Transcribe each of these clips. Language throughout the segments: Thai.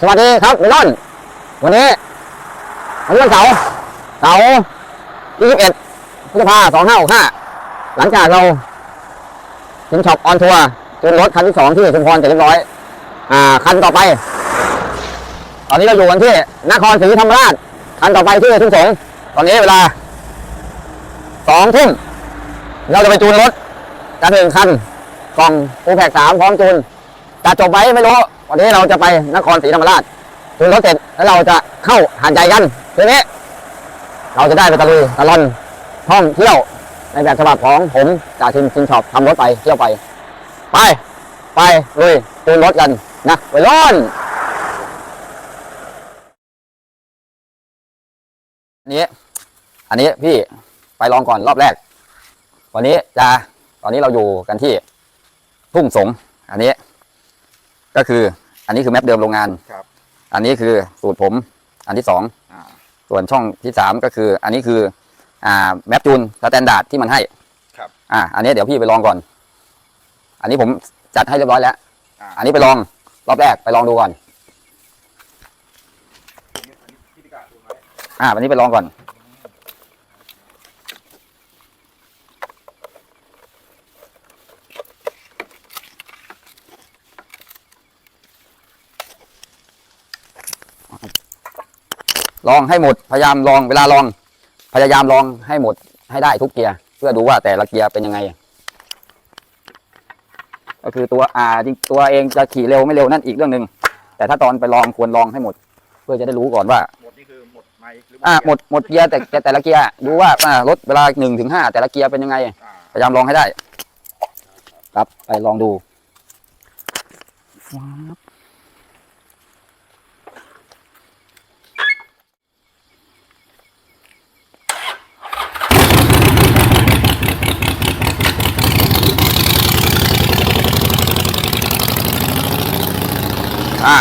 สวัสดีครับเมลอนวันนี้วันนี้วันเสาร์เสาร์21พฤษภาคม2565หลังจากเราชิมช็อปออนทัวร์จูนรถคันที่สองที่ชุมพรเสร็จเรียบร้อย อ่า คันต่อไป ตอนนี้เราอยู่กันที่นครศรีธรรมราช คันต่อไปที่ทุ่งสงตอนนี้เวลาสองทุ่มเราจะไปจูนรถกันหนึ่งคันกล่องฟูแพกสามพร้อมจูนจะจบไหมไม่รู้ วันนี้เราจะไปนครศรีธรรมราชจูนรถเสร็จแล้วเราจะเข้าหาดใหญ่กันทีนี้ เราจะได้ไปตะลุยตะลอนท่องเที่ยวในแบบฉบับของผมจากทีมชินช็อปทำรถไปเที่ยวไป ไปไปลุยจูนรถกันนะไปร้อนอันนี้ อันนี้พี่ไปลองก่อนรอบแรก วันนี้จะตอนนี้เราอยู่กันที่ทุ่งสงอันนี้ ก็คืออันนี้คือแมปเดิมโรงงาน ครับ อันนี้คือสูตรผม อันที่สองอ่า ส่วนช่องที่สามก็คือ อันนี้คืออ่าแมปจูนสแตนดาร์ดที่มันให้ครับ อ่า อันนี้เดี๋ยวพี่ไปลองก่อน อันนี้ผมจัดให้เรียบร้อยแล้ว อ่าอันนี้ไปลองรอบแรกไปลองดูก่อน อันนี้อันนี้ที่พิการดูไหมอ่าวันนี้ไปลองก่อน ลองให้หมดพยายามลองเวลาลอง พยายามลองให้หมดให้ได้ทุกเกียร์เพื่อดูว่าแต่ละเกียร์เป็นยังไง ก็คือตัวอ่าจริงตัวเองจะขี่เร็วไม่เร็วนั่นอีกเรื่องหนึ่งแต่ถ้าตอนไปลองควรลองให้หมด เพื่อจะได้รู้ก่อนว่าหมดนี่คือหมดไหมหรืออ่าหมดหมดเกียร์แต่แต่แต่ละเกียร์ดูว่าอ่ารถเวลาหนึ่งถึงห้าแต่ละเกียร์เป็นยังไงอ่าพยายามลองให้ได้ ครับไปลองดู อ่า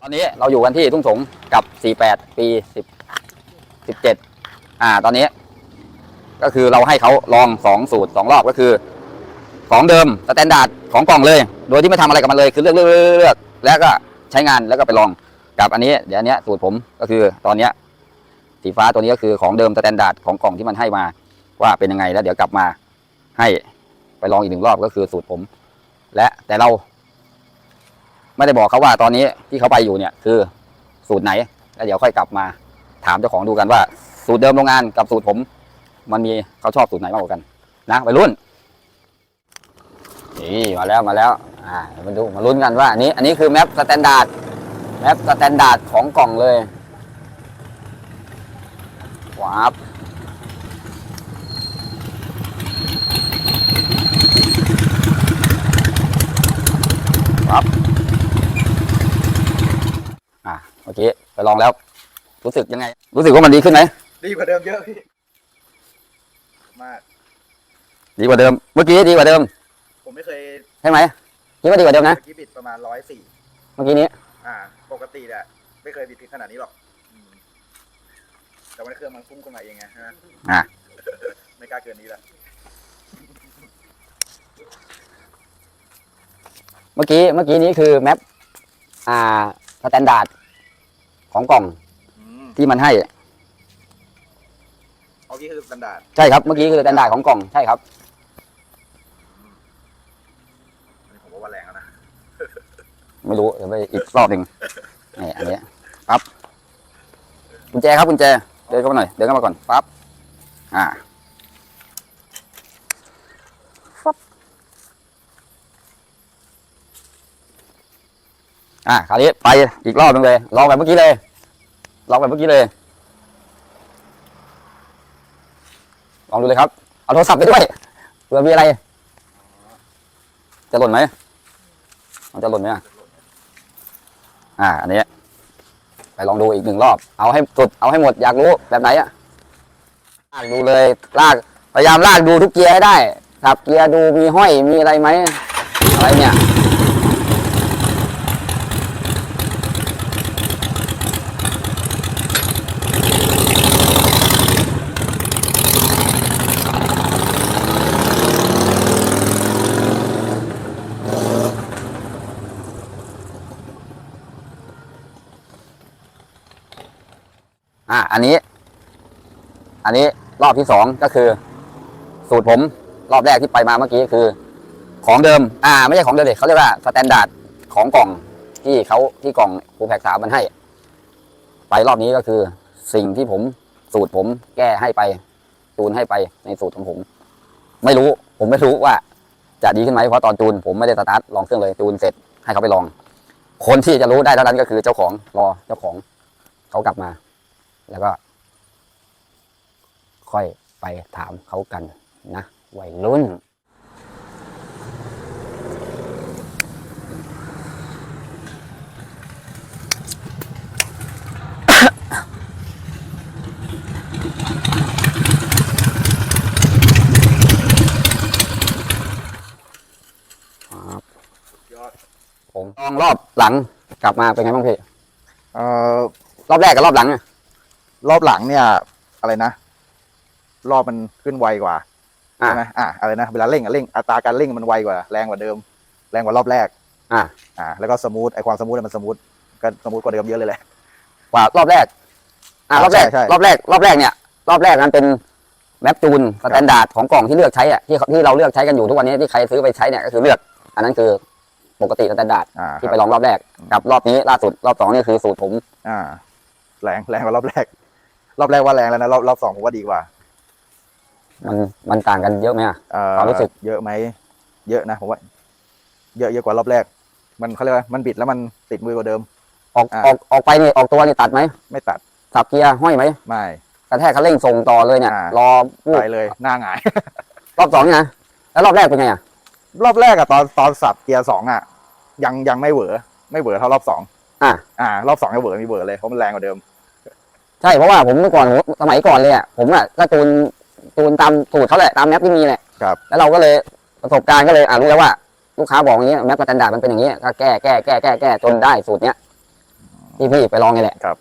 ตอนนี้เราอยู่กันที่ทุ่งสงกับ 48 ปี 10 17 อ่า ตอนนี้ ก็คือเราให้เขาลองสองสูตรสองรอบก็คือ ของเดิมสแตนดาร์ดของกล่องเลย โดยที่ไม่ทำอะไรกับมันเลย คือเลือกเลือกเลือกเลือกแล้วก็ใช้งานแล้วก็ไปลองกับอันนี้ เดี๋ยวอันเนี้ยสูตรผมก็คือตอนเนี้ยสีฟ้าตัวนี้ก็คือของเดิมสแตนดาร์ดของกล่องที่มันให้มา ว่าเป็นยังไงแล้วเดี๋ยวกลับมาให้ ไปลองอีกหนึ่งรอบก็คือสูตรผม และแต่เรา ไม่ได้บอกเขาว่าตอนนี้ที่เขาไปอยู่เนี่ย คือสูตรไหน แล้วเดี๋ยวค่อยกลับมาถามเจ้าของดูกันว่า สูตรเดิมโรงงานกับสูตรผม มันมีเขาชอบสูตรไหนมากกว่ากัน นะวัยรุ่นนี่มาแล้วมาแล้ว อ่ามาดูมาลุ้นกันว่าอันนี้ อันนี้คือแมปสแตนดาร์ดแมปสแตนดาร์ดของกล่องเลยว้าบวับอ่าเมื่อกี้ ไปลองแล้ว รู้สึกยังไง รู้สึกว่ามันดีขึ้นไหมดีกว่าเดิมเยอะพี่มากดีกว่าเดิม เมื่อกี้ดีกว่าเดิม ผมไม่เคยใช่ไหมคิดว่าดีกว่าเดิมนะเมื่อกี้บิดประมาณร้อยสี่เมื่อกี้นี้ อ่า ปกติแหละไม่เคยบิดถึงขนาดนี้หรอกอืมแต่วันนเครื่องมันพุ่งขึ้นมาเองไงใช่ไหมอะ ไม่กล้าเกินนี้ละเมื่อกี้เมื่อกี้นี้คือแมปอ่าสแตนดาร์ด ของกล่องอืมที่มันให้เอากี้คือสแตนดาร์ดใช่ครับ เมื่อกี้คือสแตนดาร์ดของกล่อง ใช่ครับ อันนี้ผมว่าวันแรงแล้วนะไม่รู้ เดี๋ยวไปอีกรอบหนึ่งนี่อันนี้ปั๊บ กุญแจครับกุญแจ เดินเข้ามาหน่อย เดินเข้ามาก่อน ปั๊บ อ่าฟับอ่า คราวนี้ไปอีกรอบหนึงเลย ลองแบบเมื่อกี้เลย ลองแบบเมื่อกี้เลย ลองดูเลยครับ เอาโทรศัพท์ไปด้วยเผื่อมีอะไร จะหล่นไหมมันจะหล่นไหมอะ อ่า อันนี้ ไปลองดูอีกหนึ่งรอบ เอาให้สุด เอาให้หมด อยากรู้แบบไหนอะลากดูเลย ลาก พยายามลากดูทุกเกียร์ให้ได้ขับ เกียร์ดูมีห้อย มีอะไรไหมอะไรเนี่ย อันนี้ อันนี้รอบที่สองก็คือ สูตรผม รอบแรกที่ไปมาเมื่อกี้คือ ของเดิม อ่า ไม่ใช่ของเดิมเลยเขาเรียกว่าสแตนดาร์ดของกล่องที่เขาที่กล่องภูแพกสามมันให้ ไปรอบนี้ก็คือ สิ่งที่ผมสูตรผมแก้ให้ไปจูนให้ไปในสูตรของผม ไม่รู้ ผมไม่รู้ว่าจะดีขึ้นไหมเพราะตอนจูนผมไม่ได้สตาร์ทลองเครื่องเลยจูนเสร็จให้เขาไปลอง คนที่จะรู้ได้เท่านั้นก็คือเจ้าของรอเจ้าของเขากลับมา แล้วก็ ค่อยไปถามเขากันนะวัยรุ่นยอดผมลองรอบหลังกลับมาเป็นไงบ้างพี่ เอ่อ รอบแรกกับรอบหลังอะ รอบหลังเนี่ย อะไรนะ รอบมันขึ้นไวกว่าอะใช่ไหมอ่าอะไรนะเวลาเร่งอะเร่งอัตราการเร่งมันไวกว่าแรงกว่าเดิม แรงกว่ารอบแรก อะอ่า แล้วก็สมูทไอความสมูทเนี่ยมันสมูทก็สมูทกว่าเดิมเยอะเลยแหละกว่ารอบแรก อ่ารอบแรกใช่ใช่รอบแรก รอบแรกเนี่ย รอบแรกนั้นเป็นแมปจูนสแตนดาร์ดของกล่องที่เลือกใช้อะที่เขาที่เราเลือกใช้กันอยู่ทุกวันนี้ที่ใครซื้อไปใช้เนี่ยก็คือเลือก อันนั้นคือปกติสแตนดาร์ดอ่าที่ไปลองรอบแรกกับรอบนี้ล่าสุดรอบสองนี่คือสูตรผม อ่า แรงแรงกว่ารอบแรก รอบแรกว่าแรงแล้วนะรอบรอบสองผมว่าดีกว่า มันมันต่างกันเยอะไหมอะ เอ่อความรู้สึก เยอะไหมเยอะนะผมว่า เยอะเยอะกว่ารอบแรก มันเขาเรียกว่ามันบิดแล้วมันติดมือกว่าเดิม ออกอะ ออกออกไปนี่ออกตัวนี่ตัดไหมไม่ตัดสับเกียร์ห้อยไหมไม่ กระแทกคันเร่งส่งต่อเลยเนี่ยอ่ารอวูบไปเลยหน้าหงาย รอบสองนี่นะแล้วรอบแรกเป็นไงอะรอบแรกอะตอนตอนสับเกียร์สองอะยังยังไม่เหวอไม่เหวอเท่ารอบสองอะอ่ารอบสองจะเหวอมีเหวอเลยเพราะมันแรงกว่าเดิม ใช่เพราะว่าผมเมื่อก่อนผมสมัยก่อนเลยอะผมอะก็จูนจูนตามสูตรเขาแหละตามแมปที่มีแหละครับแล้วเราก็เลยประสบการณ์ก็เลยอะรู้แล้วว่าลูกค้าบอกอย่างนี้แมปสแตนดาร์ดมันเป็นอย่างนี้ก็แก้แก้แก้แก้แก้จนได้สูตรเนี้ยที่พี่ไปลองไงแหละครับ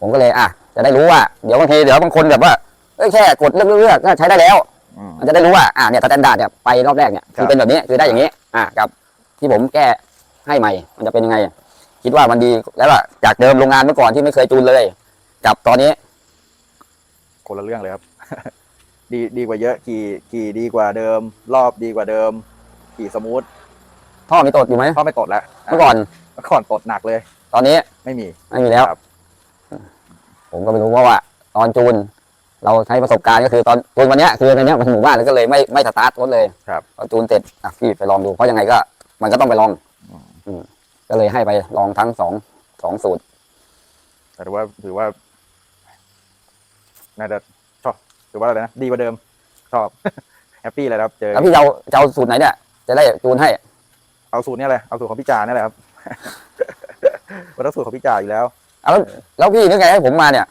ผมก็เลยอะจะได้รู้ว่าเดี๋ยวบางทีเดี๋ยวบางคนแบบว่าเอ้ยแค่กดเลือกเลือกเลือกก็ใช้ได้แล้วอืมมันจะได้รู้ว่าอะเนี่ยสแตนดาร์ดเนี่ยไปรอบแรกเนี่ยครัคืบอเป็นแบบนี้คือได้อย่างนี้ อะกับที่ผมแก้ให้ใหม่ มันจะเป็นยังไง คิดว่ามันดีแล้วล่ะจากเดิมโรงงานเมื่อก่อนที่ไม่เคยจูนเลย กับตอนนี้ คนละเรื่องเลยครับ ดีดีกว่าเยอะขี่ขี่ดีกว่าเดิม รอบดีกว่าเดิมขี่สมูทท่อมีตดอยู่ไหมเพราะไม่ตดแล้วเมื่อก่อนเมื่อก่อนตดหนักเลย ตอนนี้ไม่มีไม่มีแล้วครับผมก็ไม่รู้เพราะว่า ตอนจูน เราใช้ประสบการณ์ก็คือตอนจูนวันเนี้ยคือในเนี้ยมันหมู่บ้านแล้วก็เลยไม่ไม่สตาร์ทรถเลยครับพอจูนเสร็จอะพี่ไปลองดูเพราะยังไงก็ มันก็ต้องไปลองอืมอืมก็เลยให้ไปลองทั้งสองสองสูตรแต่ถือว่าถือว่า น่าจะชอบถือว่าอะไรนะดีกว่าเดิม ชอบ แฮปปี้เลยครับเจอแล้วพี่จะเอาจะเอาสูตรไหนเนี่ย จะได้จูนให้ เอาสูตรเนี้เลยเอาสูตรของพี่จาเนี่ยแหละครับวันนั้นสูตรของพี่จาอยู่แล้ว เอาแล้วแล้วพี่นึกไงให้ผมมาเนี่ย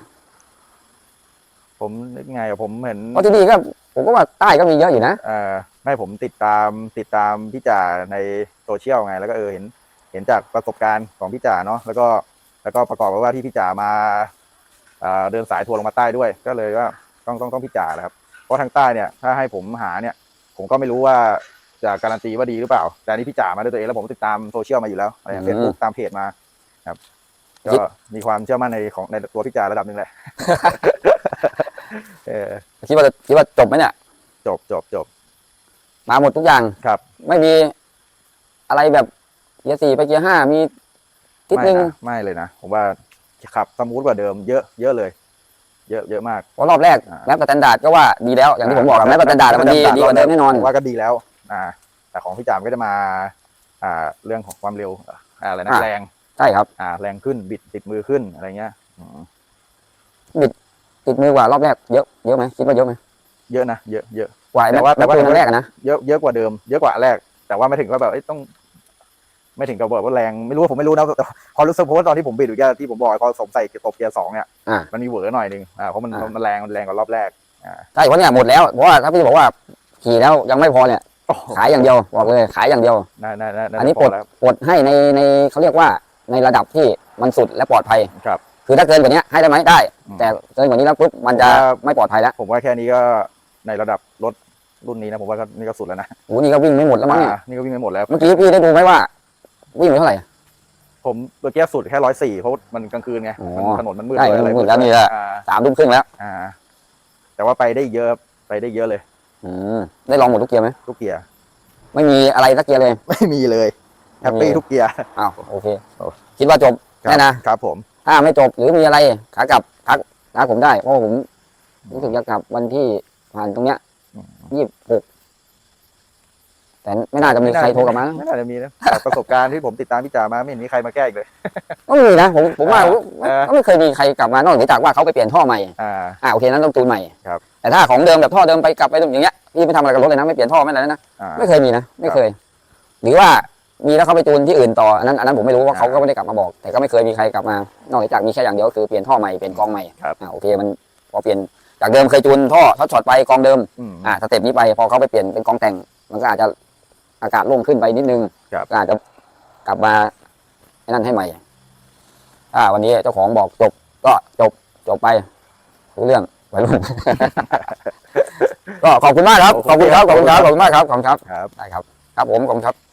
ผมนึกไงอะผมเห็นเพราะที่นี่ก็ผมก็ว่าใต้ก็มีเยอะอยู่นะเอ่อไม่ผมติดตามติดตามพี่จ่าในโซเชียลไง แล้วก็เออเห็น เห็นจากประสบการณ์ของพี่จ่าเนาะแล้วก็แล้วก็ประกอบกับว่าที่พี่จ่ามา เอ่อเดินสายทัวร์ลงมาใต้ด้วย ก็เลยว่าต้องต้องต้องพี่จ่าแหละครับ เพราะทางใต้เนี่ยถ้าให้ผมหาเนี่ย ผมก็ไม่รู้ว่าจะการันตีว่าดีหรือเปล่า แต่อันนี่พี่จ่ามาด้วยตัวเองแล้วผมติดตามโซเชียลมาอยู่แล้วอะไรอืมเฟซบุ๊กตามเพจมาครับคิก็ดมีความเชื่อมั่นในของในตัวพี่จ่าระดับหนึ่งแหละเออคิดว่าคิดว่าจบไหมเนี่ยจบจบจบมาหมดทุกอย่างครับ ไม่มีอะไรแบบเกียร์สี่ไปเกียร์ห้ามีทิศไม่นึงนะไม่เลยนะผมว่า ขับสมูทกว่าเดิมเยอะเยอะเลย เยอะเยอะมาก เพราะรอบแรกอ่าแมปสแตนดาร์ดก็ว่าดีแล้ว อย่างที่ผมบอกอะแมปสแตนดาร์ดมันดีดีกว่าเดิมแน่นอนผมว่าก็ดีแล้ว อ่า แต่ของพี่จามก็จะมา อ่า เรื่องของความเร็วอ่าอะไรนะอ่า แรง ใช่ครับอ่า แรงขึ้นบิดติดมือขึ้นอะไรเงี้ยอืมติดมือกว่ารอบแรกเยอะเยอะไหมคิดว่าเยอะไหมเยอะนะเยอะเยอะ กว่าไอ้แต่แมปว่าแมปตัวนั้นแรกอะนะ เยอะเยอะกว่าเดิม เยอะกว่าแรก แต่ว่าไม่ถึงว่าแบบเอ้ยต้อง ไม่ถึงกับแบบว่าแรงไม่รู้ว่าผมไม่รู้นะแต่พอรู้สึกเพราะว่าตอนที่ผมบิดอยู่แค่ที่ผมบอกพอสมใส่ตบเกียร์สองเนี่ยอ่า มันมีเหวอหน่อยหนึงอ่าเพราะมันอ่ามั มันแรงมันแรงกว่ารอบแรกใช่เพราะเนี่ยหมดแล้วเพราะว่าถ้าพี่บอกว่าขี่แล้วยังไม่พอเนี่ยโอ้โหขายอย่างเดียวบอกเลยขายอย่างเดียว น่าน่าน่าาอันนี้จะพแล้วปลดให้ในในเขาเรียกว่าในระดับที่มันสุดและปลอดภัย ครับ คือถ้าเกินกว่านี้ให้ได้ไหมได้ อืมแต่เกินกว่านี้แล้วปุ๊บมันจะผมว่าไม่ปลอดภัยแล้วผมว่าแค่นี้ก็ในระดับรถรุ่นนี้นะผมว่าก็นี่ก็สุดแล้วนะโอ้โหนี่ก็วิ่งไม่หมดแล้วมั้งเนี่ยอ่านี่ก็วิ่งไปหมดแล้ว เมื่อกี้พี่ได้ดูไหมว่า วิ่งไปเท่าไหร่ ผมตัวเกียร์สุดแค่ร้อยสี่เพราะมันกลางคืนไงอ๋อ มันถนนมันมืดใช่ด้วยอะไรมันมืดแล้วนี่แหละอ่าสามทุ่มครึ่งแล้วอ่า แต่ว่าไปได้เยอะไปได้เยอะเลย อืมได้ลองหมดทุกเกียร์ไหมทุกเกียร์ ไม่มีอะไรสักเกียร์เลย ไม่มีเลยแฮปปี้ทุกเกียร์ อ้าวโอเค คิดว่าจบครับ แน่นะครับผม ถ้าไม่จบหรือมีอะไรขากลับทักทักผมได้ เพราะว่าผมรู้สึกจะกลับวันที่ผ่านตรงเนี้ยยี่สิบหก แต่ไม่น่าจะมีใครโทรกลับมาไม่น่าจะมีนะจากประสบการณ์ที่ผมติดตามพี่จ๋ามาไม่เห็นมีใครมาแก้อีกเลย ก็มีนะผมผมว่าเออก็ไม่เคยมีใครกลับมานอกจากว่าเขาไปเปลี่ยนท่อใหม่อ่าอ่าโอเคนั้นต้องจูนใหม่ครับแต่ถ้าของเดิมแบบท่อเดิมไปกลับไปตรงอย่างเงี้ยพี่ไม่ทำอะไรกับรถเลยนะไม่เปลี่ยนท่อไม่อะไรนะอ่าไม่เคยมีนะไม่เคย หรือว่ามีแล้วเขาไปจูนที่อื่นต่ออันนั้นอันนั้นผมไม่รู้ว่าเขาก็ไม่ได้กลับมาบอก แต่ก็ไม่เคยมีใครกลับมานอกจากมีแค่อย่างเดียวคือเปลี่ยนท่อใหม่เปลี่ยนกองใหม่ครับอ่าโอเคมันพอเปลี่ยนจากเดิมเคยจูนท่อทดช็อตไปกองเดิมอืมอ่าสเต็ปนี้ไปพอเขาไปเปลี่ยนเป็นกองแต่งมันก็อาจจะ อากาศโล่งขึ้นไปนิดนึงครับ ก็อาจจะกลับมาไอ้นั่นให้ใหม่อ่าวันนี้เจ้าของบอกจบก็จบจบไปรู้เรื่องวัยรุ่น ก็ขอบคุณมากครับขอบคุณครับขอบคุณครับขอบคุณมากครับขอบคุณครับครับ ได้ครับ ครับผมขอบคุณครับ